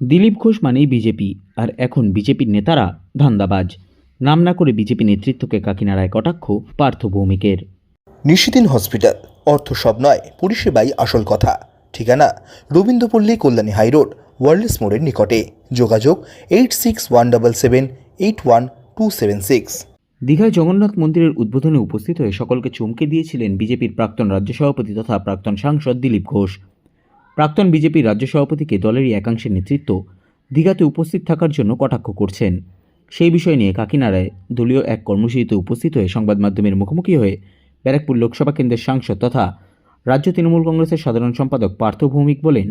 দিলীপ ঘোষ মানেই বিজেপি আর এখন বিজেপির নেতারা ধান্দাবাজ। নাম না করে বিজেপি নেতৃত্বকে কাকিনাড়ায় কটাক্ষ পার্থ ভৌমিকের। নিশিদিন হসপিটাল অর্থ সব নয় পরিষেবাই আসল কথা। ঠিকানা রবীন্দ্রপল্লী কল্যাণী হাইরোড ওয়ার্ল্ডস মোড়ের নিকটে। যোগাযোগ eight six one double seven eight one two seven six. দীঘায় জগন্নাথ মন্দিরের উদ্বোধনে উপস্থিত হয়ে সকলকে চমকে দিয়েছিলেন বিজেপির প্রাক্তন রাজ্য সভাপতি তথা প্রাক্তন সাংসদ দিলীপ ঘোষ। প্রাক্তন বিজেপির রাজ্য সভাপতিকে দলেরই একাংশের নেতৃত্ব দীঘাতে উপস্থিত থাকার জন্য কটাক্ষ করছেন। সেই বিষয় নিয়ে কাকিনাড়ায় দলীয় এক কর্মসূচিতে উপস্থিত হয়ে সংবাদ মাধ্যমের মুখোমুখি হয়ে ব্যারাকপুর লোকসভা কেন্দ্রের সাংসদ তথা রাজ্য তৃণমূল কংগ্রেসের সাধারণ সম্পাদক পার্থ ভৌমিক বলেন,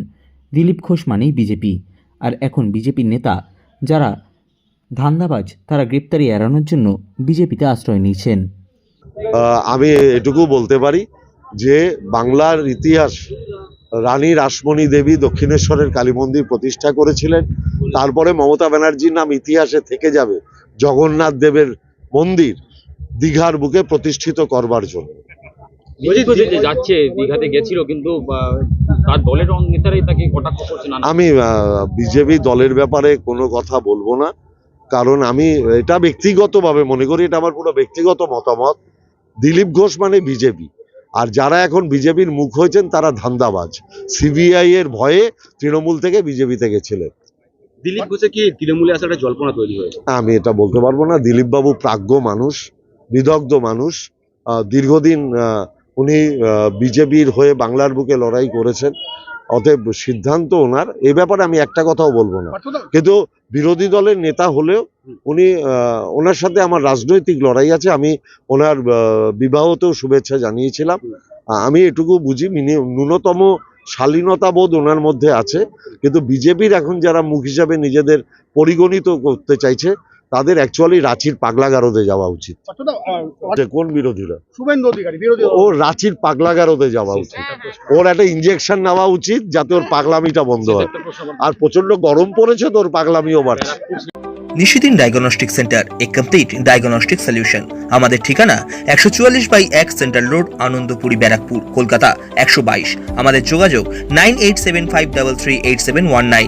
দিলীপ ঘোষ মানেই বিজেপি। আর এখন বিজেপির নেতা যারা ধান্দাবাজ, তারা গ্রেপ্তারি এড়ানোর জন্য বিজেপিতে আশ্রয় নিয়েছেন। আমি এটুকু বলতে পারি যে বাংলার ইতিহাস রানী রাসমণি দেবী দক্ষিণেশ্বরের কালী মন্দির প্রতিষ্ঠা করেছিলেন। তারপরে মমতা ব্যানার্জির নাম ইতিহাসে থেকে যাবে জগন্নাথ দেবের মন্দির দীঘার বুকে প্রতিষ্ঠিত করবার জন্য। দিলীপ ঘোষ যে যাচ্ছে দীঘাতে গেছিল কিন্তু তার দলের নেতারাই তাকে কটাক্ষ করছে না? আমি বিজেপি দলের ব্যাপারে কোনো কথা বলব না। কারণ আমি এটা ব্যক্তিগতভাবে মনে করি এটা আমার পুরো ব্যক্তিগত মতামত। দিলীপ ঘোষ মানে বিজেপি। আর যারা এখন বিজেপির মুখ হয়েছেন তারা ধান্দাবাজ। সিবিআই এর ভয়ে তৃণমূল থেকে বিজেপিতে গেছিলেন দিলীপ ঘোষে কি তৃণমূলে আসাটা একটা জল্পনা তৈরি হয়েছে? আমি এটা বলতে পারব না। দিলীপবাবু প্রাজ্ঞ মানুষ বিদগ্ধ মানুষ। দীর্ঘদিন আহ, উনি বিজেপির হয়ে বাংলার বুকে লড়াই করেছেন। অতএব সিদ্ধান্ত ওনার। এ ব্যাপারে আমি একটা কথাও বলব না। কিন্তু বিরোধী দলের নেতা হলেও উনি ওনার সাথে আমার রাজনৈতিক লড়াই আছে। আমি ওনার বিবাহতেও শুভেচ্ছা জানিয়েছিলাম। আমি এটুকু বুঝি ন্যূনতম শালীনতা বোধ ওনার মধ্যে আছে। কিন্তু বিজেপির এখন যারা মুখ হিসাবে নিজেদের পরিগণিত করতে চাইছে তাদের অ্যাকচুয়ালি রাঁচির পাগলাগারদে যাওয়া উচিত। যে কোন বিরোধীরা? শুভেন্দু অধিকারী বিরোধী ও রাঁচির পাগলাগারদে যাওয়া উচিত। ওর একটা ইঞ্জেকশন নেওয়া উচিত যাতে ওর পাগলামিটা বন্ধ হয়। আর প্রচণ্ড গরম পড়েছে তো ওর পাগলামিও বাড়ছে। নিশিদিন ডায়াগনস্টিক সেন্টার এ কমপ্লিট ডায়াগনস্টিক সলিউশন আমাদের ঠিকানা একশো চুয়াল্লিশ বাই এক সেন্ট্রাল রোড আনন্দপুরি ব্যারাকপুর কলকাতা একশো বাইশ। আমাদের যোগাযোগ nine eight seven five double three eight seven one nine.